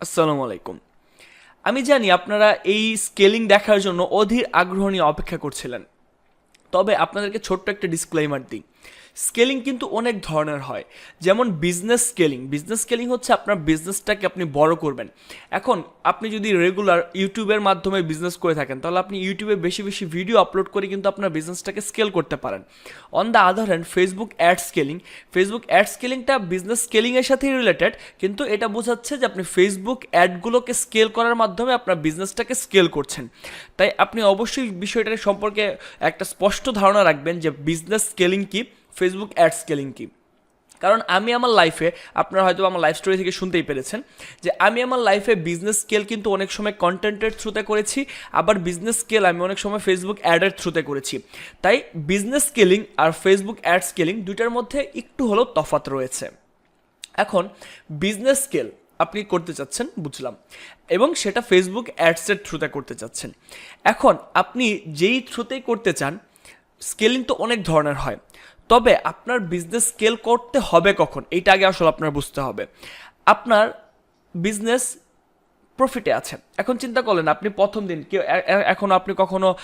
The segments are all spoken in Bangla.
আসসালামু আলাইকুম। আমি জানি আপনারা এই স্কেলিং দেখার জন্য অধীর আগ্রহ নিয়ে অপেক্ষা করছিলেন। তবে আপনাদেরকে ছোট্ট একটা ডিসক্লেমার দিই। স্কেলিং কিন্তু অনেক ধরনের হয়। যেমন বিজনেস স্কেলিং বিজনেস স্কেলিং হচ্ছে আপনার বিজনেসটাকে আপনি বড় করবেন। এখন আপনি যদি রেগুলার ইউটিউবের মাধ্যমে বিজনেস করে থাকেন, তাহলে আপনি ইউটিউবে বেশি বেশি ভিডিও আপলোড করে কিন্তু আপনার বিজনেসটাকে স্কেল করতে পারেন। On the other hand Facebook ad scaling Facebook ad স্কেলিংটা business স্কেলিংয়ের সাথেই রিলেটেড কিন্তু এটা বোঝাচ্ছে যে আপনি ফেসবুক অ্যাডগুলোকে স্কেল করার মাধ্যমে আপনার বিজনেসটাকে স্কেল করছেন। তাই আপনি অবশ্যই বিষয়টার সম্পর্কে একটা স্পষ্ট ধারণা রাখবেন যে বিজনেস স্কেলিং কি। ফেসবুক অ্যাড স্কেলিং কি কারণ আমি আমার লাইফে আপনারা হয়তো আমার লাইফ স্টোরি থেকে শুনতেই পেরেছেন, যে আমি আমার লাইফে বিজনেস স্কেল কিন্তু অনেক সময় কন্টেন্টের থ্রুতে করেছি, আবার বিজনেস স্কেল আমি অনেক সময় ফেসবুক অ্যাডের থ্রুতে করেছি। তাই বিজনেস স্কেলিং আর ফেসবুক অ্যাড স্কেলিং দুইটার মধ্যে একটু হলেও তফাৎ রয়েছে। এখন বিজনেস স্কেল আপনি করতে চাচ্ছেন, বুঝলাম, এবং সেটা ফেসবুক অ্যাডসের থ্রুতে করতে চাচ্ছেন। এখন, আপনি যেই থ্রুতেই করতে চান স্কেলিং তো অনেক ধরনের হয়। তবে আপনার বিজনেস স্কেল করতে হবে কখন? এইটা আগে আসলে আপনার বুঝতে হবে। আপনার বিজনেস প্রফিটে আছে। এখন চিন্তা করলেন, আপনি প্রথম দিন কেউ এ- এ- এখন আপনি কখনো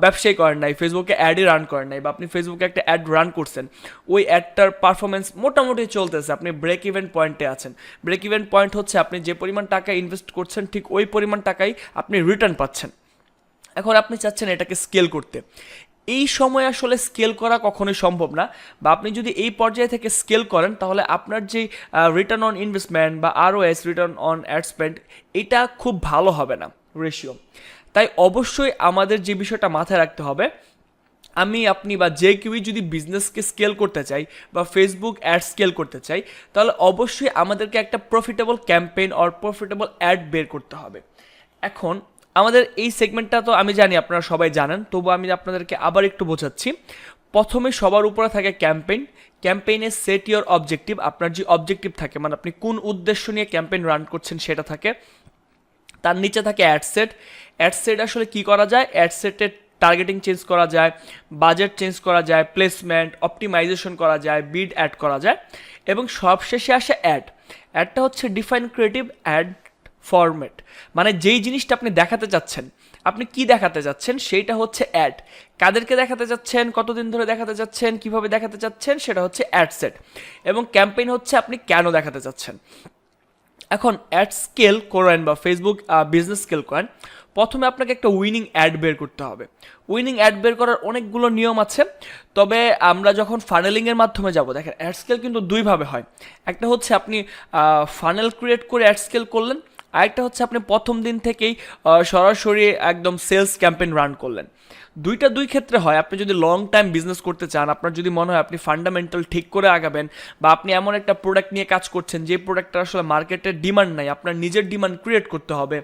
ব্যবসায়ী করেন নাই ফেসবুকে অ্যাডই রান করেন নাই, বা আপনি ফেসবুকে একটা অ্যাড রান করছেন, ওই অ্যাডটার পারফরমেন্স মোটামুটি চলতেছে, আপনি ব্রেক ইভেন পয়েন্টে আছেন। ব্রেক ইভেন পয়েন্ট হচ্ছে আপনি যে পরিমাণ টাকা ইনভেস্ট করছেন, ঠিক ওই পরিমাণ টাকাই আপনি রিটার্ন পাচ্ছেন। এখন আপনি চাচ্ছেন এটাকে স্কেল করতে। এই সময় আসলে স্কেল করা কখনোই সম্ভব না বা আপনি যদি এই পর্যায়ে থেকে স্কেল করেন, তাহলে আপনার যে রিটার্ন অন ইনভেস্টমেন্ট বা ROAS return on ad spend এটা খুব ভালো হবে না রেশিও তাই অবশ্যই আমাদের যে বিষয়টা মাথায় রাখতে হবে, আমি, আপনি বা যে কেউই যদি বিজনেসকে স্কেল করতে চাই বা ফেসবুক অ্যাড স্কেল করতে চাই, তাহলে অবশ্যই আমাদেরকে একটা profitable campaign or profitable ad বের করতে হবে। এখন আমাদের এই সেগমেন্টটা তো আমি জানি আপনারা সবাই জানেন, তবু আমি আপনাদেরকে আবার একটু বোঝাচ্ছি। প্রথমে সবার উপরে থাকে ক্যাম্পেইন ক্যাম্পেইনে সেট ইয়োর অবজেক্টিভ আপনার যে অবজেক্টিভ থাকে মানে আপনি কোন উদ্দেশ্য নিয়ে ক্যাম্পেইন রান করছেন সেটা থাকে। তার নিচে থাকে অ্যাডসেট অ্যাডসেট আসলে কি করা যায়? অ্যাডসেটের টার্গেটিং চেঞ্জ করা যায় বাজেট চেঞ্জ করা যায় প্লেসমেন্ট অপটিমাইজেশন করা যায় বিড অ্যাড করা যায়। এবং সবশেষে আসে অ্যাড অ্যাডটা হচ্ছে ডিফাইন ক্রিয়েটিভ অ্যাড ফরম্যাট মানে যেই জিনিসটা আপনি দেখাতে চাচ্ছেন আপনি কি দেখাতে চাচ্ছেন সেইটা হচ্ছে অ্যাড কাদেরকে দেখাতে চাচ্ছেন কতদিন ধরে দেখাতে চাচ্ছেন কীভাবে দেখাতে চাচ্ছেন সেটা হচ্ছে অ্যাড সেট এবং ক্যাম্পেইন হচ্ছে আপনি কেন দেখাতে চাচ্ছেন এখন অ্যাড স্কেল করেন বা ফেসবুক বিজনেস স্কেল করেন, প্রথমে আপনাকে একটা উইনিং অ্যাড বের করতে হবে। উইনিং অ্যাড বের করার অনেকগুলো নিয়ম আছে, তবে আমরা যখন ফানেলিংয়ের মাধ্যমে যাব, দেখেন অ্যাড স্কেল কিন্তু দুইভাবে হয়। একটা হচ্ছে আপনি ফানেল ক্রিয়েট করে অ্যাড স্কেল করলেন আরেকটা হচ্ছে আপনি প্রথম দিন থেকেই সরাসরি একদম সেলস ক্যাম্পেইন রান করলেন। দুইটা দুই ক্ষেত্রে হয়, আপনি যদি লং টাইম বিজনেস করতে চান, আপনার যদি মনে হয় আপনি ফান্ডামেন্টাল ঠিক করে আগাবেন বা আপনি এমন একটা প্রোডাক্ট নিয়ে কাজ করছেন, যে প্রোডাক্টটা আসলে মার্কেটের ডিমান্ড নাই, আপনার নিজের ডিমান্ড ক্রিয়েট করতে হবে।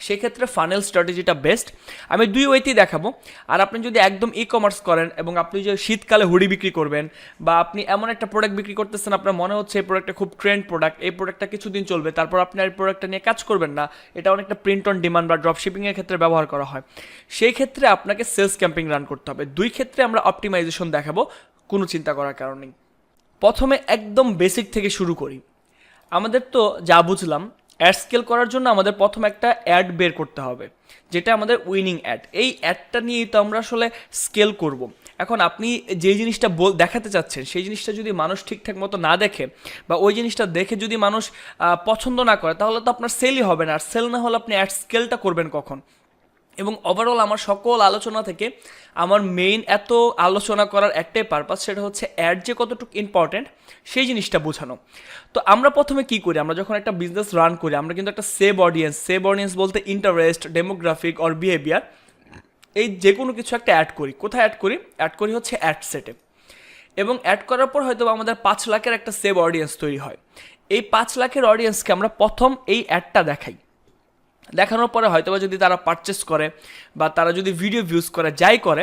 সেক্ষেত্রে ফানেল স্ট্র্যাটেজিটা বেস্ট আমি দুই ওয়েতেই দেখাবো। আর আপনি যদি একদম ই কমার্স করেন এবং আপনি যে শীতকালে হুডি বিক্রি করবেন বা আপনি এমন একটা প্রোডাক্ট বিক্রি করতেছেন, আপনার মনে হচ্ছে এই প্রোডাক্টটা খুব ট্রেন্ড প্রোডাক্ট এই প্রোডাক্টটা কিছুদিন চলবে, তারপর আপনি আর এই প্রোডাক্টটা নিয়ে কাজ করবেন না, এটা অনেকটা প্রিন্ট অন ডিমান্ড বা ড্রপ শিপিংয়ের ক্ষেত্রে ব্যবহার করা হয়। সেই ক্ষেত্রে আপনাকে সেলস ক্যাম্পিং রান করতে হবে। দুই ক্ষেত্রে আমরা অপটিমাইজেশন দেখাবো, কোনো চিন্তা করার কারণ নেই। প্রথমে একদম বেসিক থেকে শুরু করি। আমাদের তো, যা বুঝলাম অ্যাড স্কেল করার জন্য আমাদের প্রথম একটা অ্যাড বের করতে হবে, যেটা আমাদের উইনিং অ্যাড এই অ্যাডটা নিয়েই তো আমরা আসলে স্কেল করব। এখন আপনি যে জিনিসটা বল, দেখাতে চাচ্ছেন, সেই জিনিসটা যদি মানুষ ঠিকঠাক মতো না দেখে বা ওই জিনিসটা দেখে যদি মানুষ পছন্দ না করে, তাহলে তো আপনার সেলই হবে না। আর সেল না হলে আপনি অ্যাড স্কেলটা করবেন কখন? এবং ওভারঅল আমার সকল আলোচনা থেকে আমার মেইন এত আলোচনা করার একটাই পারপাস সেটা হচ্ছে অ্যাড যে কতটুকু ইম্পর্ট্যান্ট সেই জিনিসটা বোঝানো। তো আমরা প্রথমে কি করি? আমরা যখন একটা বিজনেস রান করি, আমরা কিন্তু একটা সেভ অডিয়েন্স সেভ অডিয়েন্স বলতে ইন্টারেস্ট ডেমোগ্রাফিক অর বিহেভিয়ার এই যে কোনো কিছু একটা অ্যাড করি। কোথায় অ্যাড করি? অ্যাড করি হচ্ছে অ্যাড সেটে এবং অ্যাড করার পর হয়তো আমাদের পাঁচ লাখের একটা সেভ অডিয়েন্স তৈরি হয়। এই পাঁচ লাখের অডিয়েন্সকে আমরা প্রথম এই অ্যাডটা দেখাই। দেখানোর পরে হয়তোবা যদি তারা পারচেস করে বা তারা যদি ভিডিও ভিউজ করে, যাই করে,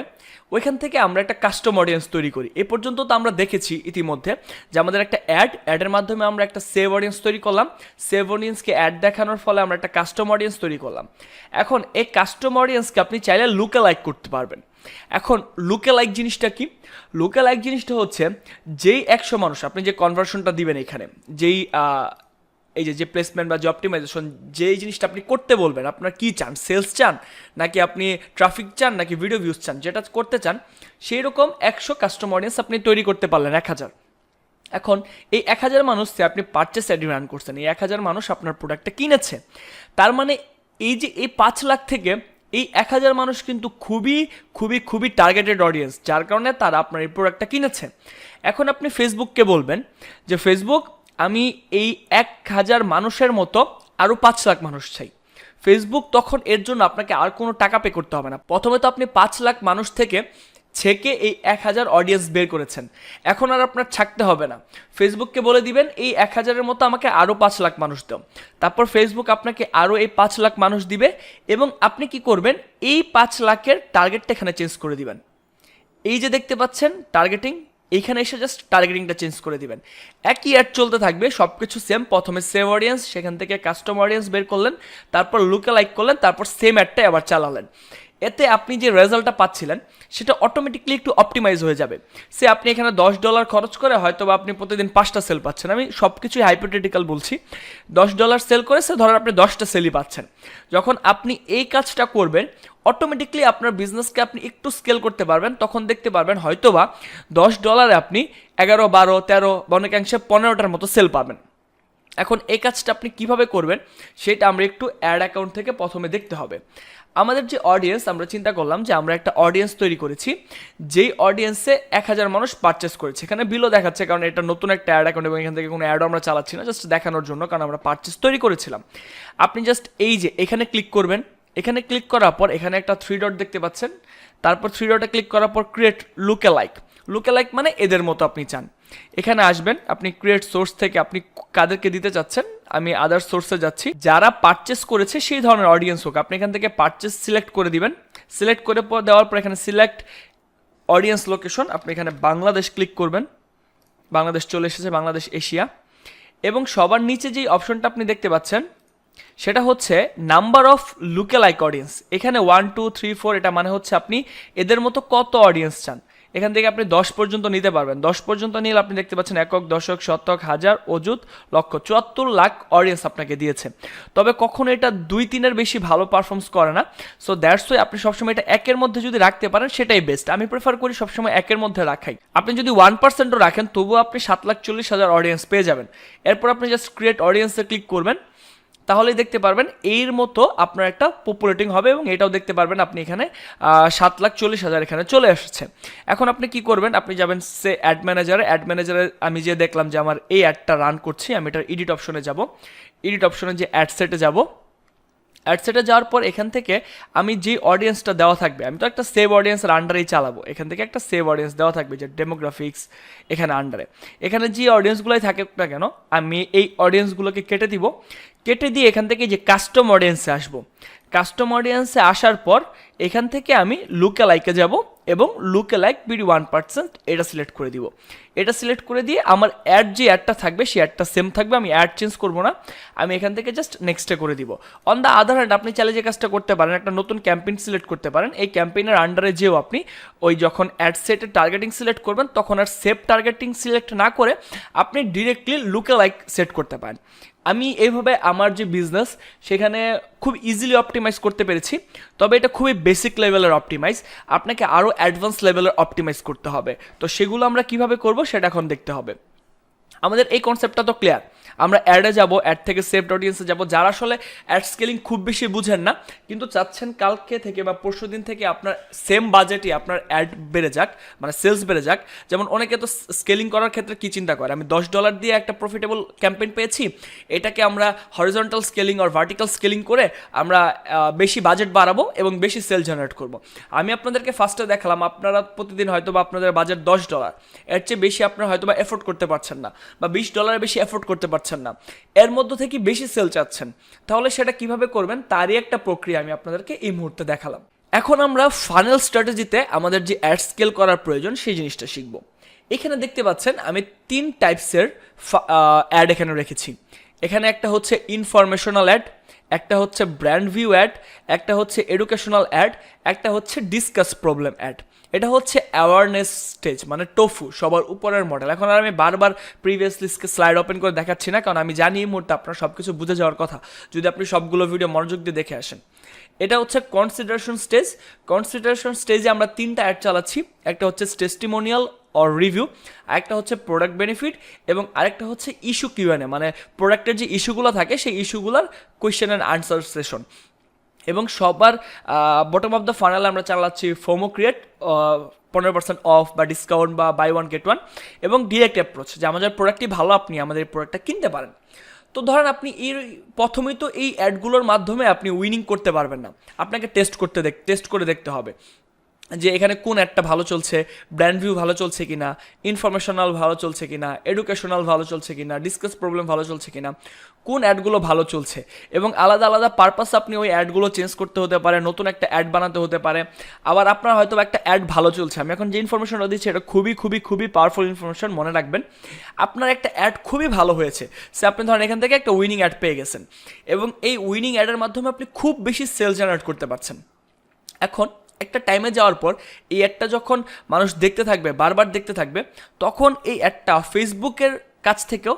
ওইখান থেকে আমরা একটা কাস্টম অডিয়েন্স তৈরি করি। এ পর্যন্ত তো আমরা দেখেছি ইতিমধ্যে যে আমাদের একটা অ্যাড অ্যাডের মাধ্যমে আমরা একটা সেভ অডিয়েন্স তৈরি করলাম। সেভ অডিয়েন্সকে অ্যাড দেখানোর ফলে আমরা একটা কাস্টম অডিয়েন্স তৈরি করলাম। এখন এই কাস্টম অডিয়েন্সকে আপনি চাইলে লুকে লাইক করতে পারবেন। এখন লুকে লাইক জিনিসটা কি? লাইক জিনিসটা হচ্ছে যেই একশো মানুষ, আপনি যে কনভার্সনটা দিবেন এখানে, যেই এই যে যে প্লেসমেন্ট বা যে অপটিমাইজেশন যেই জিনিসটা আপনি করতে বলবেন, আপনার কি চান? সেলস চান? নাকি আপনি ট্রাফিক চান? নাকি ভিডিও ভিউজ চান? যেটা করতে চান সেই রকম একশো কাস্টমার অডিয়েন্স আপনি তৈরি করতে পারলেন, এক হাজার। এখন, এই এক হাজার মানুষকে আপনি পারচেস অ্যাড রান করছেন, এই এক হাজার মানুষ আপনার প্রোডাক্টটা কিনেছে। তার মানে এই যে, এই পাঁচ লাখ থেকে এই এক হাজার মানুষ কিন্তু খুবই খুবই খুবই টার্গেটেড অডিয়েন্স যার কারণে তারা আপনার এই প্রোডাক্টটা কিনেছে। এখন আপনি ফেসবুককে বলবেন যে ফেসবুক আমি এই এক হাজার মানুষের মতো আরও পাঁচ লাখ মানুষ চাই। ফেসবুক তখন এর জন্য আপনাকে আর কোনো টাকা পে করতে হবে না। প্রথমে তো আপনি পাঁচ লাখ মানুষ থেকে ছেকে এই এক হাজার অডিয়েন্স বের করেছেন। এখন আর আপনার ছাকতে হবে না। ফেসবুককে বলে দিবেন, এই এক হাজারের মতো আমাকে আরও পাঁচ লাখ মানুষ দাও। তারপর ফেসবুক আপনাকে আরও এই পাঁচ লাখ মানুষ দিবে এবং আপনি কি করবেন? এই পাঁচ লাখের টার্গেটটা এখানে চেঞ্জ করে দিবেন। এই যে দেখতে পাচ্ছেন টার্গেটিং এইখানে এসে জাস্ট টার্গেটিংটা চেঞ্জ করে দিবেন। একই অ্যাড চলতে থাকবে সব কিছু সেম প্রথমে সেম অডিয়েন্স সেখান থেকে কাস্টম অডিয়েন্স বের করলেন, তারপর লুকে লাইক করলেন, তারপর সেম অ্যাডটাই আবার চালালেন। এতে আপনি যে রেজাল্টটা পাচ্ছিলেন, সেটা অটোমেটিকলি একটু অপটিমাইজ হয়ে যাবে। সে আপনি এখানে দশ ডলার খরচ করে হয়তো বা আপনি প্রতিদিন পাঁচটা সেল পাচ্ছেন। আমি সব কিছুই হাইপোথেটিক্যাল বলছি। দশ ডলার সেল করে সে ধরেন আপনি দশটা সেলই পাচ্ছেন। যখন আপনি এই কাজটা করবেন অটোমেটিকলি আপনার বিজনেসকে আপনি একটু স্কেল করতে পারবেন। তখন দেখতে পারবেন হয়তোবা দশ ডলারে আপনি এগারো, বারো, তেরো বা অনেকাংশে পনেরোটার মতো সেল পাবেন। এখন এই কাজটা আপনি কীভাবে করবেন, সেটা আমরা একটু অ্যাড অ্যাকাউন্ট থেকে প্রথমে দেখতে হবে। আমাদের যে অডিয়েন্স আমরা চিন্তা করলাম যে আমরা একটা অডিয়েন্স তৈরি করেছি, যেই অডিয়েন্সে এক হাজার মানুষ পারচেস করেছে। এখানে বিলও দেখাচ্ছে, কারণ এটা নতুন একটা অ্যাড অ্যাকাউন্ট এবং এখান থেকে কোনো অ্যাডও আমরা চালাচ্ছি না জাস্ট দেখানোর জন্য, কারণ আমরা পারচেস তৈরি করেছিলাম। আপনি জাস্ট এই যে, এখানে ক্লিক করবেন। এখানে ক্লিক করার পর এখানে একটা থ্রি ডট দেখতে পাচ্ছেন। তারপর থ্রি ডটে ক্লিক করার পর ক্রিয়েট লুকে লাইক লুকে লাইক মানে এদের মতো আপনি চান। এখানে আসবেন, আপনি ক্রিয়েট সোর্স থেকে আপনি কাদেরকে দিতে চাচ্ছেন, আমি আদার সোর্সে যাচ্ছি। যারা পারচেস করেছে সেই ধরনের অডিয়েন্স হোক, আপনি এখান থেকে পারচেস সিলেক্ট করে দিবেন। সিলেক্ট করে দেওয়ার পর এখানে সিলেক্ট অডিয়েন্স লোকেশন আপনি এখানে বাংলাদেশ ক্লিক করবেন। বাংলাদেশ চলে এসেছে, বাংলাদেশ এশিয়া। এবং সবার নিচে যেই অপশনটা আপনি দেখতে পাচ্ছেন সেটা হচ্ছে number of lookalike audience এখানে ওয়ান টু থ্রি ফোর এটা মানে হচ্ছে আপনি এদের মতো কত অডিয়েন্স চান। এখান থেকে আপনি দশ পর্যন্ত নিতে পারবেন। দশ পর্যন্ত নিলে আপনি দেখতে পাচ্ছেন একক, দশক, শতক, হাজার, অযুত, লক্ষ, চুয়াত্তর লাখ অডিয়েন্স আপনাকে দিয়েছে। তবে কখনো এটা দুই, তিনের বেশি ভালো পারফর্মস করে না। সো দ্যাটস ওয়াই আপনি সবসময় এটা একের মধ্যে যদি রাখতে পারেন, সেটাই বেস্ট আমি প্রেফার করি সবসময় একের মধ্যে রাখাই। আপনি যদি ওয়ান পার্সেন্টও রাখেন, তবুও আপনি সাত লাখ চল্লিশ হাজার অডিয়েন্স পেয়ে যাবেন। এরপর আপনি জাস্ট ক্রিয়েট অডিয়েন্সে ক্লিক করবেন। তাহলেই দেখতে পারবেন এর মতো আপনার একটা পপুলেটিং হবে এবং এটাও দেখতে পারবেন আপনি এখানে সাত লাখ চল্লিশ হাজার এখানে চলে আসছে এখন আপনি কি করবেন? আপনি যাবেন সে অ্যাড ম্যানেজারে অ্যাড ম্যানেজারে আমি যে দেখলাম যে আমার এই অ্যাডটা রান করছি, আমি এটার এডিট অপশনে যাব। এডিট অপশনে যে অ্যাড সেটে যাব। অ্যাডসেটে যাওয়ার পর এখান থেকে আমি যে অডিয়েন্সটা দেওয়া থাকবে, আমি তো একটা সেভ অডিয়েন্সের আন্ডারেই চালাবো। এখান থেকে একটা সেভ অডিয়েন্স দেওয়া থাকবে যে ডেমোগ্রাফিক্স এখানে আন্ডারে এখানে যে অডিয়েন্সগুলোই থাকে না কেন, আমি এই অডিয়েন্সগুলোকে কেটে দিব। কেটে দিয়ে এখান থেকে যে কাস্টম অডিয়েন্সে আসব। কাস্টম অডিয়েন্সে আসার পর, এখান থেকে আমি লুকে লাইকে যাব এবং lookalike BD one percent এটা সিলেক্ট করে দিব। এটা সিলেক্ট করে দিয়ে আমার অ্যাড যে অ্যাডটা থাকবে, সেই অ্যাডটা সেম থাকবে, আমি অ্যাড চেঞ্জ করব না। আমি এখান থেকে জাস্ট নেক্সটে করে দিব। অন দ্য আদার হ্যান্ড আপনি চাইলে যে কাজটা করতে পারেন, একটা নতুন ক্যাম্পেইন সিলেক্ট করতে পারেন। এই ক্যাম্পেইনের আন্ডারে যেও আপনি, ওই যখন অ্যাড সেটের টার্গেটিং সিলেক্ট করবেন, তখন আর সেভ টার্গেটিং সিলেক্ট না করে আপনি ডিরেক্টলি লুকে লাইক সেট করতে পারেন। আমি এইভাবে আমার যে বিজনেস সেখানে খুব ইজিলি অপটিমাইজ করতে পেরেছি। তবে এটা খুবই বেসিক লেভেলের অপটিমাইজ আপনাকে আরও অ্যাডভান্স লেভেলের অপটিমাইজ করতে হবে। তো সেগুলো আমরা কীভাবে করব, সেটা এখন দেখতে হবে। আমাদের এই কনসেপ্টটা তো ক্লিয়ার আমরা অ্যাডে যাব অ্যাড থেকে সেভড অডিয়েন্সে যাব। যারা আসলে অ্যাড স্কেলিং খুব বেশি বুঝেন না, কিন্তু চাচ্ছেন কালকে থেকে বা পরশু দিন থেকে আপনার সেম বাজেটে আপনার অ্যাড বেড়ে যাক মানে সেলস বেড়ে যাক। যেমন অনেকে তো স্কেলিং করার ক্ষেত্রে কি চিন্তা করে? আমি দশ ডলার দিয়ে একটা প্রফিটেবল ক্যাম্পেইন পেয়েছি, এটাকে আমরা হরিজন্টাল স্কেলিং আর ভার্টিক্যাল স্কেলিং করে আমরা বেশি বাজেট বাড়াবো এবং বেশি সেল জেনারেট করব। আমি আপনাদেরকে ফার্স্টে দেখালাম, আপনারা প্রতিদিন হয়তো বা আপনাদের বাজেট দশ ডলার এর চেয়ে বেশি আপনারা হয়তো বা এফোর্ড করতে পারছেন না। বা বিশ ডলারের বেশি এফোর্ড করতে পারছেন না। এর মধ্য থেকে বেশি সেল চাচ্ছেন। তাহলে সেটা কীভাবে করবেন? তারই একটা প্রক্রিয়া আমি আপনাদেরকে এই মুহূর্তে দেখালাম। এখন আমরা ফানেল স্ট্র্যাটেজিতে আমাদের যে অ্যাড স্কেল করার প্রয়োজন, সেই জিনিসটা শিখব। এখানে দেখতে পাচ্ছেন, আমি তিন টাইপসের অ্যাড এখানে রেখেছি। এখানে একটা হচ্ছে ইনফরমেশনাল অ্যাড একটা হচ্ছে ব্র্যান্ড ভিউ অ্যাড একটা হচ্ছে এডুকেশনাল অ্যাড একটা হচ্ছে ডিসকাস প্রবলেম অ্যাড এটা হচ্ছে অ্যাওয়ারনেস স্টেজ মানে টোফু সবার উপরের মডেল এখন আর আমি বারবার প্রিভিয়াসলি স্লাইড ওপেন করে দেখাচ্ছি না, কারণ আমি জানি এই মুহূর্তে আপনার সব কিছু বুঝে যাওয়ার কথা। যদি আপনি সবগুলো ভিডিও মনোযোগ দিয়ে দেখে আসেন। এটা হচ্ছে কনসিডারেশন স্টেজ কনসিডারেশন স্টেজে আমরা তিনটা অ্যাড চালাচ্ছি। একটা হচ্ছে টেস্টিমোনিয়াল অর রিভিউ আরেকটা হচ্ছে প্রোডাক্ট বেনিফিট এবং আরেকটা হচ্ছে ইস্যু কিউএনএ মানে প্রোডাক্টের যে ইস্যুগুলো থাকে, সেই ইস্যুগুলোর কোয়েশ্চেন অ্যান্ড আনসার সেশন এবং সবার বটম অফ দ্য ফানাল আমরা চালাচ্ছি ফোমো ক্রিয়েট পনেরো পার্সেন্ট অফ বা ডিসকাউন্ট বা বাই ওয়ান গেট ওয়ান এবং ডিরেক্ট অ্যাপ্রোচ যে আমাদের প্রোডাক্টটি ভালো, আপনি আমাদের প্রোডাক্টটা কিনতে পারেন। তো ধরেন আপনি এই প্রথমেই তো এই অ্যাডগুলোর মাধ্যমে আপনি উইনিং করতে পারবেন না। আপনাকে টেস্ট করতে দেখ টেস্ট করে দেখতে হবে। যে এখানে কোন অ্যাডটা ভালো চলছে ব্র্যান্ড ভিউ ভালো চলছে কিনা ইনফরমেশনাল ভালো চলছে কিনা এডুকেশনাল ভালো চলছে কিনা ডিসকাস প্রবলেম ভালো চলছে কিনা, কোন অ্যাডগুলো ভালো চলছে? এবং আলাদা আলাদা পারপাস আপনি ওই অ্যাডগুলো চেঞ্জ করতে হতে পারে, নতুন একটা অ্যাড বানাতে হতে পারে। আবার আপনার হয়তো একটা অ্যাড ভালো চলছে। আমি এখন যে ইনফরমেশনটা দিচ্ছি, এটা খুবই খুবই খুবই পাওয়ারফুল ইনফরমেশন মনে রাখবেন। আপনার একটা অ্যাড খুবই ভালো হয়েছে। সে আপনি ধরেন এখান থেকে একটা উইনিং অ্যাড পেয়ে গেছেন। এবং এই উইনিং অ্যাডের মাধ্যমে আপনি খুব বেশি সেল জেনারেট করতে পারছেন। এখন একটা টাইমে যাওয়ার পর এই অ্যাডটা যখন মানুষ দেখতে থাকবে, বারবার দেখতে থাকবে, তখন এই অ্যাডটা ফেসবুকের কাছ থেকেও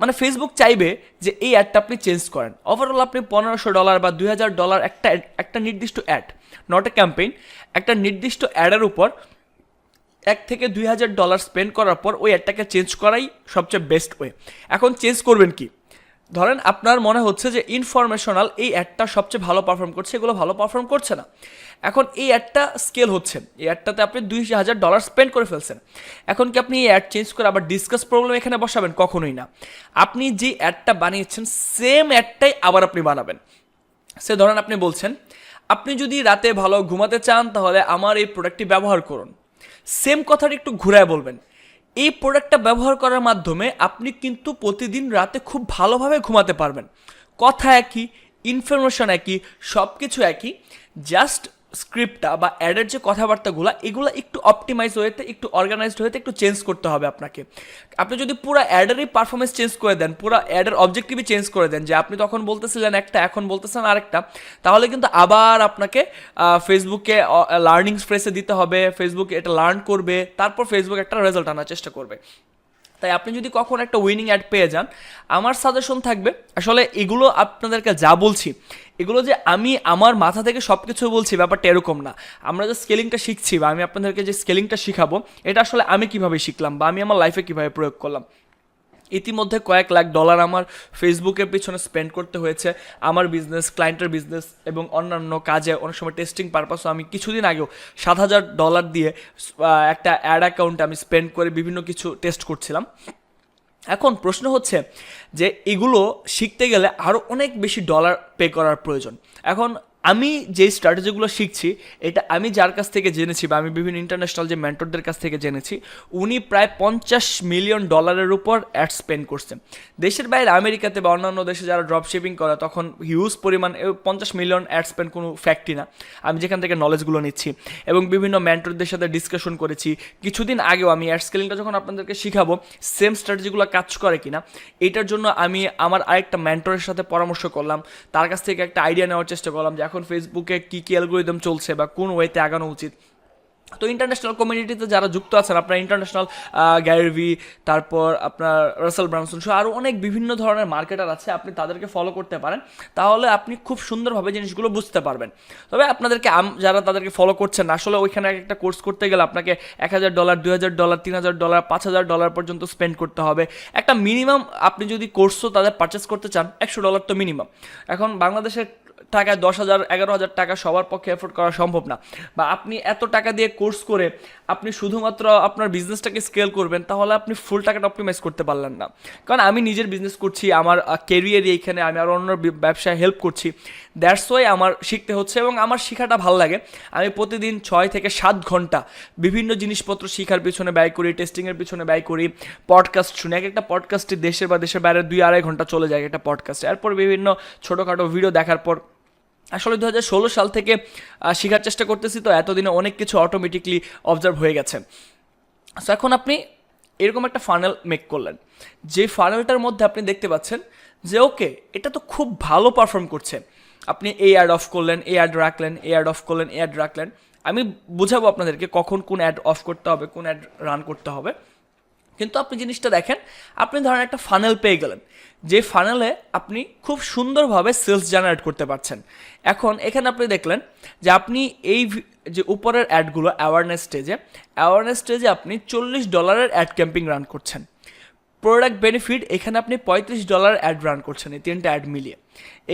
মানে ফেসবুক চাইবে যে এই অ্যাডটা আপনি চেঞ্জ করেন। ওভারঅল আপনি পনেরোশো ডলার বা দুই হাজার ডলার একটা একটা নির্দিষ্ট অ্যাড নট এ ক্যাম্পেইন একটা নির্দিষ্ট অ্যাডের উপর এক থেকে দুই হাজার ডলার স্পেন্ড করার পর ওই অ্যাডটাকে চেঞ্জ করাই সবচেয়ে বেস্ট ওয়ে এখন চেঞ্জ করবেন কি? ধরেন আপনার মনে হচ্ছে যে ইনফরমেশনাল এই অ্যাডটা সবচেয়ে ভালো পারফর্ম করছে, এগুলো ভালো পারফর্ম করছে না। এখন এই অ্যাডটা স্কেল হচ্ছে। এই অ্যাডটাতে আপনি দুই হাজার ডলার স্পেন্ড করে ফেলছেন। এখন কি আপনি এই অ্যাড চেঞ্জ করে আবার ডিসকাস প্রবলেম এখানে বসাবেন? কখনোই না। আপনি যে অ্যাডটা বানিয়েছেন সেম অ্যাডটাই আবার আপনি বানাবেন। সে ধরেন আপনি বলছেন, আপনি যদি রাতে ভালো ঘুমাতে চান, তাহলে আমার এই প্রোডাক্টটি ব্যবহার করুন। সেম কথাটা একটু ঘুরায় বলবেন। এই প্রোডাক্টটা ব্যবহার করার মাধ্যমে আপনি কিন্তু প্রতিদিন রাতে খুব ভালোভাবে ঘুমাতে পারবেন। কথা একই ইনফরমেশন একই সব কিছু একই। জাস্ট স্ক্রিপ্টটা বা অ্যাডের যে কথাবার্তাগুলো, এগুলো একটু অপটিমাইজ হয়েতে, একটু অর্গানাইজড হয়েতে একটু চেঞ্জ করতে হবে আপনাকে। আপনি যদি পুরো অ্যাডেরই পারফরমেন্স চেঞ্জ করে দেন, পুরো অ্যাডের অবজেক্টিভই চেঞ্জ করে দেন, যে আপনি তখন বলতেছিলেন একটা, এখন বলতেছেন আরেকটা, তাহলে কিন্তু আবার আপনাকে ফেসবুকে লার্নিং স্প্রেসে দিতে হবে ফেসবুকে এটা লার্ন করবে, তারপর ফেসবুক একটা রেজাল্ট আনার চেষ্টা করবে। তাই আপনি যদি কখন একটা উইনিং অ্যাড পেয়ে যান, আমার সাজেশন থাকবে, আসলে এগুলো আপনাদেরকে যা বলছি, এগুলো যে আমি আমার মাথা থেকে সব কিছু বলছি ব্যাপারটা এরকম না। আমরা যে স্কেলিংটা শিখছি বা আমি আপনাদেরকে যে স্কেলিংটা শিখাবো, এটা আসলে আমি কীভাবে শিখলাম বা আমি আমার লাইফে কীভাবে প্রয়োগ করলাম ইতিমধ্যে কয়েক লাখ ডলার আমার ফেসবুকের পিছনে স্পেন্ড করতে হয়েছে, আমার বিজনেস ক্লায়েন্টের বিজনেস এবং অন্যান্য কাজে অনেক সময় টেস্টিং পারপাসও আমি কিছুদিন আগেও সাত হাজার ডলার দিয়ে একটা অ্যাড অ্যাকাউন্টে আমি স্পেন্ড করে বিভিন্ন কিছু টেস্ট করছিলাম। এখন প্রশ্ন হচ্ছে যে এগুলো শিখতে গেলে আরও অনেক বেশি ডলার পে করার প্রয়োজন। এখন আমি যে স্ট্র্যাটেজিগুলো শিখছি, এটা আমি যার কাছ থেকে জেনেছি বা আমি বিভিন্ন ইন্টারন্যাশনাল যে মেন্টরদের কাছ থেকে জেনেছি, উনি প্রায় পঞ্চাশ মিলিয়ন ডলারের উপর অ্যাড স্পেন্ড করছেন। দেশের বাইরে আমেরিকাতে বা অন্যান্য দেশে যারা ড্রপ শিপিং করে, তখন হিউজ পরিমাণ পঞ্চাশ মিলিয়ন অ্যাড স্পেন্ড কোনো ফ্যাক্টরি না। আমি যেখান থেকে নলেজগুলো নিচ্ছি এবং বিভিন্ন মেন্টরদের সাথে ডিসকাশন করেছি। কিছুদিন আগেও আমি অ্যাড স্কেলিংটা যখন আপনাদেরকে শিখাবো সেম স্ট্র্যাটেজিগুলো কাজ করে কিনা, এটার জন্য আমি আমার আরেকটা মেন্টরের সাথে পরামর্শ করলাম। তার কাছ থেকে একটা আইডিয়া নেওয়ার চেষ্টা করলাম যে এখন ফেসবুকে কী কী অ্যালগোরিদম চলছে বা কোন ওয়েতে আগানো উচিত। তো ইন্টারন্যাশনাল কমিউনিটিতে যারা যুক্ত আছেন, আপনার ইন্টারন্যাশনাল গ্যারিভি তারপর আপনার রাসেল ব্রানসন সহ আরও অনেক বিভিন্ন ধরনের মার্কেটার আছে, আপনি তাদেরকে ফলো করতে পারেন। তাহলে আপনি খুব সুন্দরভাবে জিনিসগুলো বুঝতে পারবেন। তবে আপনাদেরকে যারা তাদেরকে ফলো করছেন, আসলে ওইখানে একটা কোর্স করতে গেলে আপনাকে এক হাজার ডলার দুই হাজার ডলার তিন হাজার ডলার পাঁচ হাজার ডলার পর্যন্ত স্পেন্ড করতে হবে। একটা মিনিমাম আপনি যদি কোর্সও তাদের পারচেস করতে চান, একশো ডলার তো মিনিমাম এখন বাংলাদেশের টাকায় দশ হাজার, এগারো হাজার টাকা সবার পক্ষে এফোর্ড করা সম্ভব না। বা আপনি এত টাকা দিয়ে কোর্স করে আপনি শুধুমাত্র আপনার বিজনেসটাকে স্কেল করবেন, তাহলে আপনি ফুল টাকাটা অপটিমাইজ করতে পারলেন না। কারণ আমি নিজের বিজনেস করছি, আমার কেরিয়ারই এইখানে আমি আর অন্য ব্যবসায় হেল্প করছি। দ্যাটস ওয়াই আমার শিখতে হচ্ছে এবং আমার শেখাটা ভালো লাগে। আমি প্রতিদিন ছয় থেকে সাত ঘণ্টা বিভিন্ন জিনিসপত্র শেখার পিছনে ব্যয় করি টেস্টিংয়ের পিছনে ব্যয় করি পডকাস্ট শুনি। এক একটা পডকাস্টে দেশের বা দেশের বাইরে দুই আড়াই ঘণ্টা চলে যায় একটা পডকাস্টে এরপর বিভিন্ন ছোটোখাটো ভিডিও দেখার পর আসলে দু ষোলো সাল থেকে শেখার চেষ্টা করতেছি, তো এতদিনে অনেক কিছু অটোমেটিকলি অবজার্ভ হয়ে গেছে। সো এখন আপনি এরকম একটা ফানেল মেক করলেন। যে ফানেলটার মধ্যে আপনি দেখতে পাচ্ছেন যে ওকে এটা তো খুব ভালো পারফর্ম করছে। আপনি এই অ্যাড অফ করলেন, এই অ্যাড রাখলেন, এই অ্যাড অফ করলেন, এই অ্যাড রাখলেন। আমি বোঝাবো আপনাদেরকে কখন কোন অ্যাড অফ করতে হবে, কোন অ্যাড রান করতে হবে। কিন্তু আপনি জিনিসটা দেখেন, আপনি ধরেন একটা ফানেল পেয়ে গেলেন। যে ফানেলে আপনি খুব সুন্দরভাবে সেলস জেনারেট করতে পারছেন। এখন এখানে আপনি দেখলেন যে আপনি এই যে উপরের অ্যাডগুলো অ্যাওয়ারনেস স্টেজে অ্যাওয়ারনেস স্টেজে আপনি চল্লিশ ডলারের অ্যাড ক্যাম্পিং রান করছেন। প্রোডাক্ট বেনিফিট এখানে আপনি পঁয়ত্রিশ ডলার অ্যাড রান করছেন, এই তিনটা অ্যাড মিলিয়ে।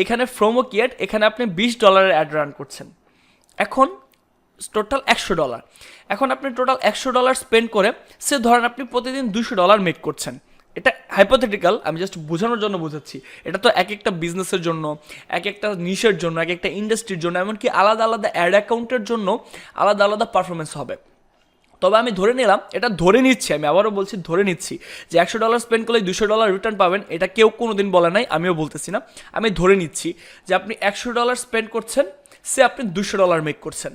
এখানে ফ্রোমো কিয়াট এখানে আপনি বিশ ডলারের অ্যাড রান করছেন। এখন টোটাল একশো ডলার এখন আপনি টোটাল একশো ডলার স্পেন্ড করে, সে ধরেন আপনি প্রতিদিন দুশো ডলার মেক করছেন। এটা হাইপোথেটিক্যাল আমি জাস্ট বোঝানোর জন্য বোঝাচ্ছি। এটা তো এক একটা বিজনেসের জন্য, এক একটা নিশের জন্য, এক একটা ইন্ডাস্ট্রির জন্য, এমনকি আলাদা আলাদা অ্যাড অ্যাকাউন্টের জন্য আলাদা আলাদা পারফরমেন্স হবে। তবে আমি ধরে নিলাম, এটা ধরে নিচ্ছি, আমি আবারও বলছি ধরে নিচ্ছি, যে একশো ডলার স্পেন্ড করলে দুশো ডলার রিটার্ন পাবেন, এটা কেউ কোনো দিন বলে নাই, আমিও বলতেছি না। আমি ধরে নিচ্ছি যে আপনি একশো ডলার স্পেন্ড করছেন, সে আপনি দুশো ডলার মেক করছেন।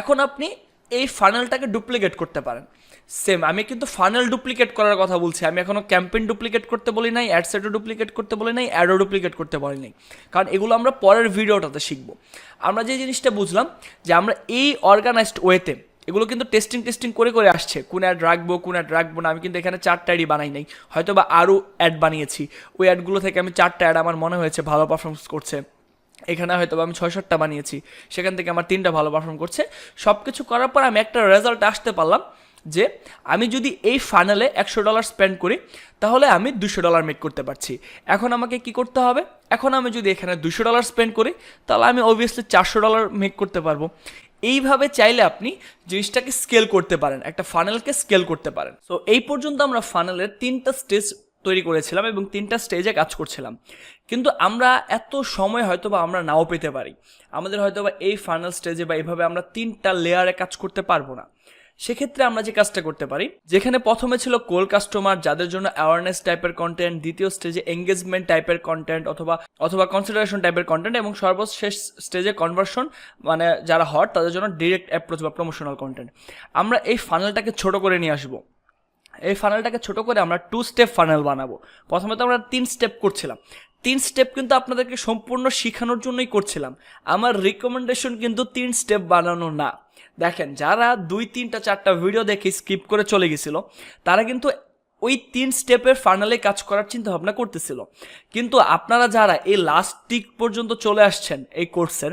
এখন আপনি এই ফানেলটাকে ডুপ্লিকেট করতে পারেন। সেম আমি কিন্তু ফানেল ডুপ্লিকেট করার কথা বলছি। আমি এখনও ক্যাম্পেইন ডুপ্লিকেট করতে বলি নাই অ্যাডসেটও ডুপ্লিকেট করতে বলি নাই অ্যাডও ডুপ্লিকেট করতে বলি নাই। কারণ এগুলো আমরা পরের ভিডিওটাতে শিখব। আমরা যে জিনিসটা বুঝলাম যে আমরা এই অর্গানাইজড ওয়েতে এগুলো কিন্তু টেস্টিং টেস্টিং করে করে আসছে। কোন অ্যাড রাখব, কোন অ্যাড রাখব না, আমি কিন্তু এখানে চারটা অ্যাডই বানাই নাই। হয়তো বা আরও অ্যাড বানিয়েছি। ওই অ্যাডগুলো থেকে আমি চারটা অ্যাড আমার মনে হয়েছে ভালো পারফরমেন্স করছে। এখানে হয়তো আমি ছয় সাতটা বানিয়েছি। সেখান থেকে আমার তিনটা ভালো পারফর্ম করছে। সব কিছু করার পর আমি একটা রেজাল্ট আসতে পারলাম যে আমি যদি এই ফাইনালে একশো ডলার স্পেন্ড করি, তাহলে আমি দুশো ডলার মেক করতে পারছি। এখন আমাকে কি করতে হবে? এখন আমি যদি এখানে দুশো ডলার স্পেন্ড করি, তাহলে আমি অবভিয়াসলি চারশো ডলার মেক করতে পারব। এইভাবে চাইলে আপনি জিনিসটাকে স্কেল করতে পারেন, একটা ফানেলকে স্কেল করতে পারেন। সো এই পর্যন্ত আমরা ফানেলের তিনটা স্টেজ তৈরি করেছিলাম এবং তিনটা স্টেজে কাজ করছিলাম। কিন্তু আমরা এত সময় হয়তো বা আমরা নাও পেতে পারি। আমাদের হয়তো বা এই ফাইনাল স্টেজে বা এইভাবে আমরা তিনটা লেয়ারে কাজ করতে পারব না। সেক্ষেত্রে আমরা যে কাজটা করতে পারি, যেখানে প্রথমে ছিল কোল কাস্টমার যাদের জন্য অ্যাওয়ারনেস টাইপের কন্টেন্ট দ্বিতীয় স্টেজে এঙ্গেজমেন্ট টাইপের কন্টেন্ট অথবা অথবা কনসিডারেশন টাইপের কন্টেন্ট এবং সর্বশেষ স্টেজে কনভার্সন মানে যারা হট তাদের জন্য ডিরেক্ট অ্যাপ্রোচ বা প্রমোশনাল কন্টেন্ট আমরা এই ফানেলটাকে ছোট করে নিয়ে আসব। এই ফানেলটাকে ছোট করে আমরা টু স্টেপ ফানেল বানাবো। প্রথমে তো আমরা তিন স্টেপ করছিলাম। তিন স্টেপ কিন্তু আপনাদেরকে সম্পূর্ণ শেখানোর জন্যই করছিলাম। আমার রিকমেন্ডেশন কিন্তু তিন স্টেপ বানানো না। দেখেন, যারা দুই, তিনটা, চারটা ভিডিও দেখে স্কিপ করে চলে গেছিল, তারা কিন্তু ওই তিন স্টেপের ফাইনালে কাজ করার চিন্তা ভাবনা করতেছিল। কিন্তু আপনারা যারা এই লাস্ট টিক পর্যন্ত চলে আসছেন এই কোর্সের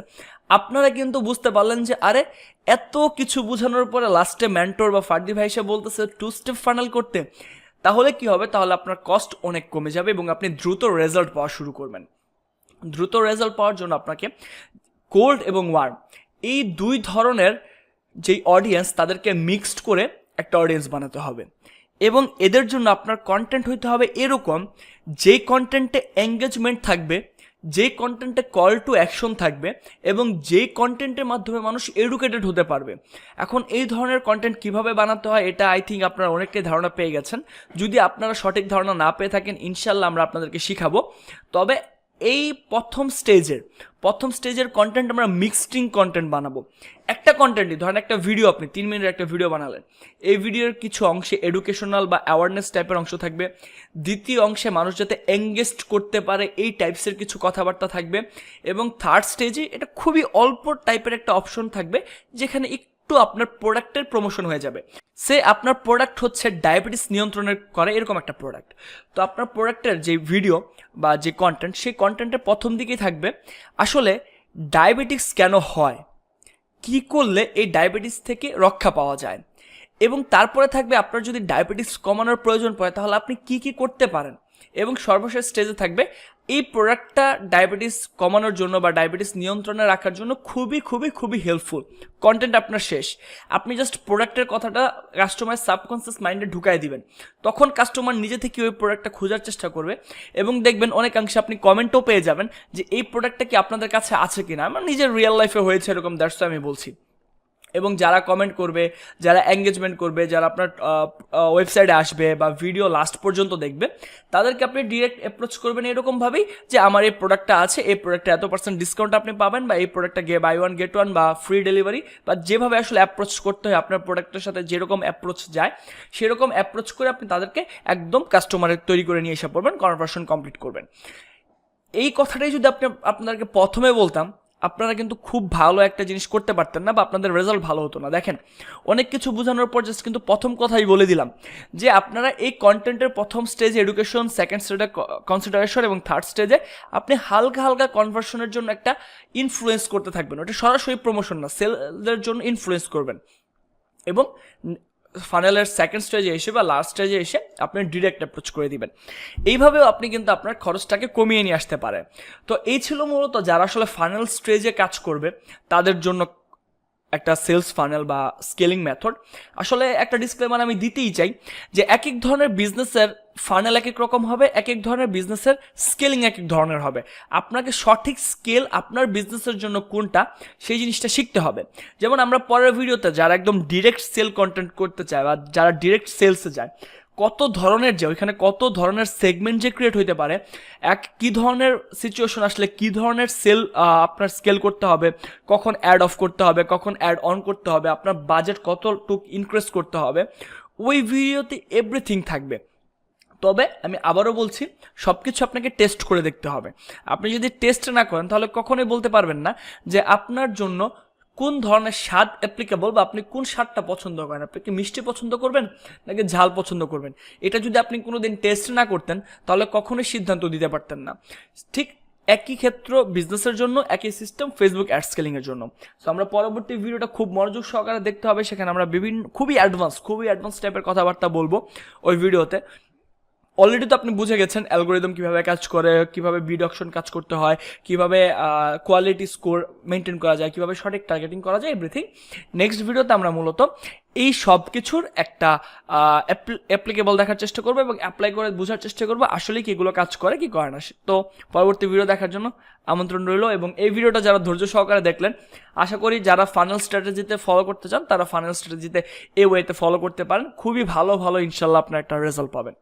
আপনারা কিন্তু বুঝতে পারলেন যে, আরে, এত কিছু বোঝানোর পরে লাস্টে ম্যান্টোর বা ফার্দি ভাই এসে বলতেছে টু স্টেপ ফাইনাল করতে। তাহলে কি হবে? তাহলে আপনার কস্ট অনেক কমে যাবে এবং আপনি দ্রুত রেজাল্ট পাওয়া শুরু করবেন। দ্রুত রেজাল্ট পাওয়ার জন্য আপনাকে কোল্ড এবং ওয়ার্ম এই দুই ধরনের যেই অডিয়েন্স তাদেরকে মিক্সড করে একটা অডিয়েন্স বানাতে হবে। এবং এদের জন্য আপনার কন্টেন্ট হইতে হবে এরকম, যেই কন্টেন্টে এঙ্গেজমেন্ট থাকবে যেই কন্টেন্টে কল টু অ্যাকশন থাকবে এবং যেই কন্টেন্টের মাধ্যমে মানুষ এডুকেটেড হতে পারবে। এখন এই ধরনের কন্টেন্ট কীভাবে বানাতে হয় এটা আই থিঙ্ক আপনারা অনেকটাই ধারণা পেয়ে গেছেন। যদি আপনারা সঠিক ধারণা না পেয়ে থাকেন ইনশাল্লাহ আমরা আপনাদেরকে শিখাবো। তবে এই প্রথম স্টেজের প্রথম স্টেজের কন্টেন্ট আমরা মিক্সটিং কন্টেন্ট বানাবো। একটা কন্টেন্টই ধরেন একটা ভিডিও আপনি, তিন মিনিটের একটা ভিডিও বানালেন। এই ভিডিওর কিছু অংশে এডুকেশনাল বা অ্যাওয়ারনেস টাইপের অংশ থাকবে। দ্বিতীয় অংশে মানুষ যাতে এঙ্গেজড করতে পারে, এই টাইপসের কিছু কথাবার্তা থাকবে। এবং থার্ড স্টেজে এটা খুবই অল্প টাইপের একটা অপশন থাকবে, যেখানে একটু আপনার প্রোডাক্টের প্রমোশন হয়ে যাবে। সে আপনার প্রোডাক্ট হচ্ছে ডায়াবেটিস নিয়ন্ত্রণের করে এরকম একটা প্রোডাক্ট তো আপনার প্রোডাক্টের যে ভিডিও বা যে কন্টেন্ট সেই কন্টেন্টের প্রথম দিকেই থাকবে। আসলে ডায়াবেটিস কেন হয়? কি করলে এই ডায়াবেটিস থেকে রক্ষা পাওয়া যায়? এবং তারপরে থাকবে আপনার যদি ডায়াবেটিস কমানোর প্রয়োজন পড়ে, তাহলে আপনি কি কি করতে পারেন? এবং সর্বশেষ স্টেজে থাকবে এই প্রোডাক্টটা ডায়াবেটিস কমানোর জন্য বা ডায়াবেটিস নিয়ন্ত্রণে রাখার জন্য খুবই খুবই খুবই হেল্পফুল কন্টেন্ট আপনার শেষ। আপনি জাস্ট প্রোডাক্টের কথাটা কাস্টমার সাবকনসিয়াস মাইন্ডে ঢুকাই দিবেন। তখন কাস্টমার নিজে থেকে ওই প্রোডাক্টটা খোঁজার চেষ্টা করবে এবং দেখবেন অনেকাংশে আপনি কমেন্টও পেয়ে যাবেন যে এই প্রোডাক্টটা কি আপনাদের কাছে আছে কিনা? আমার নিজের রিয়েল লাইফে হয়েছে এরকম দ্যাটস আমি বলছি। এবং যারা কমেন্ট করবে, যারা এঙ্গেজমেন্ট করবে, যারা আপনার ওয়েবসাইটে আসবে বা ভিডিও লাস্ট পর্যন্ত দেখবে, তাদেরকে আপনি ডিরেক্ট অ্যাপ্রোচ করবেন এরকমভাবেই যে আমার এই প্রোডাক্টটা আছে, এই প্রোডাক্টে এত পার্সেন্ট ডিসকাউন্ট আপনি পাবেন বা এই প্রোডাক্টটা গে বাই ওয়ান গেট ওয়ান বা ফ্রি ডেলিভারি বা যেভাবে আসলে অ্যাপ্রোচ করতে হয়, আপনার প্রোডাক্টের সাথে যেরকম অ্যাপ্রোচ যায়, সেরকম অ্যাপ্রোচ করে আপনি তাদেরকে একদম কাস্টমারের তৈরি করে নিয়ে এসে পড়বেন কনভার্সন কমপ্লিট করবেন। এই কথাটাই যদি আপনি আপনাদেরকে প্রথমে বলতাম আপনারা কিন্তু খুব ভালো একটা জিনিস করতে পারতেন না বা আপনাদের রেজাল্ট ভালো হতো না। দেখেন, অনেক কিছু বোঝানোর পর জাস্ট কিন্তু প্রথম কথাই বলে দিলাম যে আপনারা এই কন্টেন্টের প্রথম স্টেজে এডুকেশন সেকেন্ড স্টেজে কনসিডারেশন এবং থার্ড স্টেজে আপনি হালকা হালকা কনভার্সনের জন্য একটা ইনফ্লুয়েন্স করতে থাকবেন। ওটা সরাসরি প্রমোশন না সেলদের জন্য ইনফ্লুয়েন্স করবেন। এবং ফানেলের সেকেন্ড স্টেজে এসে বা লাস্ট স্টেজে এসে আপনি ডিরেক্ট অ্যাপ্রোচ করে দিবেন। এইভাবেও আপনি কিন্তু আপনার খরচটাকে কমিয়ে নিয়ে আসতে পারে। তো এই ছিল মূলত যারা আসলে ফাইনাল স্টেজে কাজ করবে, তাদের জন্য একটা সেলস ফানেল বা স্কেলিং মেথড আসলে একটা ডিসক্লেমার আমি দিতেই চাই যে এক এক ধরনের বিজনেসের ফানেল এক এক রকম হবে, এক এক ধরনের বিজনেসের স্কেলিং এক এক ধরনের হবে। আপনাকে সঠিক স্কেল আপনার বিজনেসের জন্য কোনটা, সেই জিনিসটা শিখতে হবে। যেমন আমরা পরের ভিডিওতে যারা একদম ডিরেক্ট সেল কন্টেন্ট করতে চায় বা যারা ডিরেক্ট সেলসে যায়, কত ধরনের যে, ওইখানে কত ধরনের সেগমেন্ট যে ক্রিয়েট হইতে পারে, এক কি ধরনের সিচুয়েশন আসলে কি ধরনের সেল আপনার স্কেল করতে হবে, কখন অ্যাড অফ করতে হবে, কখন অ্যাড অন করতে হবে, আপনার বাজেট কতটুক ইনক্রিজ করতে হবে, ওই ভিডিওতে এভরিথিং থাকবে। তবে আমি আবারও বলছি সব কিছু আপনাকে টেস্ট করে দেখতে হবে। আপনি যদি টেস্ট না করেন, তাহলে কখনোই বলতে পারবেন না যে আপনার জন্য কোন ধরনের স্বাদ অ্যাপ্লিকেবল বা আপনি কোন স্বাদটা পছন্দ করেন। আপনি কি মিষ্টি পছন্দ করবেন, নাকি ঝাল পছন্দ করবেন? এটা যদি আপনি কোনো দিন টেস্ট না করতেন, তাহলে কখনোই সিদ্ধান্ত দিতে পারতেন না। ঠিক একই ক্ষেত্র বিজনেসের জন্য, একই সিস্টেম ফেসবুক অ্যাড স্কেলিংয়ের জন্য। সো আমরা পরবর্তী ভিডিওটা খুব মনোযোগ সহকারে দেখতে হবে, সেখানে আমরা বিভিন্ন, খুবই অ্যাডভান্স খুবই অ্যাডভান্স টাইপের কথাবার্তা বলব ওই ভিডিওতে অলরেডি তো আপনি বুঝে গেছেন অ্যালগোরিদম কীভাবে কাজ করে, কীভাবে বিডকশন কাজ করতে হয়, কীভাবে কোয়ালিটি স্কোর মেনটেন করা যায়, কীভাবে সঠিক টার্গেটিং করা যায় এভরিথিং নেক্সট ভিডিওতে আমরা মূলত এই সব কিছুর একটা অ্যাপ্লিকেবল দেখার চেষ্টা করব এবং অ্যাপ্লাই করে বোঝার চেষ্টা করব আসলে কি এগুলো কাজ করে, কি করে না। তো পরবর্তী ভিডিও দেখার জন্য আমন্ত্রণ রইল এবং এই ভিডিওটা যারা ধৈর্য সহকারে দেখলেন, আশা করি যারা ফাইনাল স্ট্র্যাটেজিতে ফলো করতে চান, তারা ফাইনাল স্ট্র্যাটেজিতে এই ওয়েতে ফলো করতে পারেন। খুবই ভালো ভালো, ইনশাল্লাহ আপনার একটা রেজাল্ট পাবেন।